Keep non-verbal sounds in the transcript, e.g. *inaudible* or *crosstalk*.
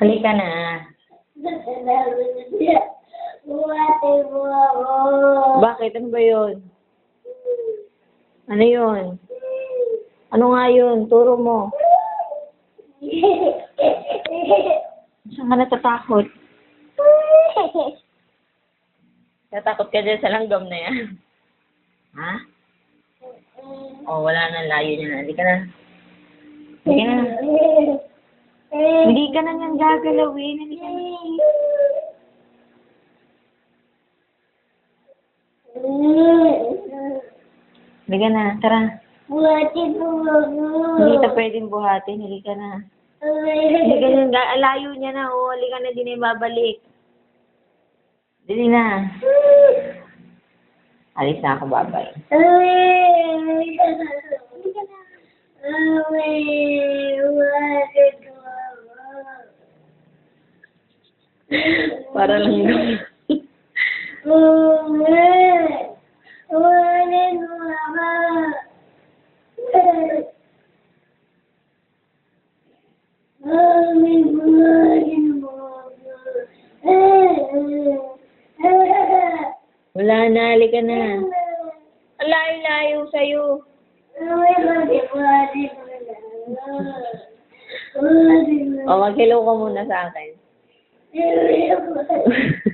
Halika na. Bakit? Ano ba yun? Ano yun? Ano nga yun? Turo mo. Saan ka natatakot? Natakot ka dyan sa langgam na yan. Ha? Oh, wala na. Layo niya na. Hindi ka na. Hindi ka na. Na niyang gagalawin. Hindi ka na. Tara. Buhatin mo ako. Hindi kita pwedeng buhatin. Hindi ka na. Hindi ka na. Layo niya na. Oh, hindi ka na din babalik. Dili na. Alis na ako, babay. Para lang *laughs* yun. Wala na. Halika na. Layo-layo sa'yo. O, mag-hello ka muna sa akin. Yeah, *laughs*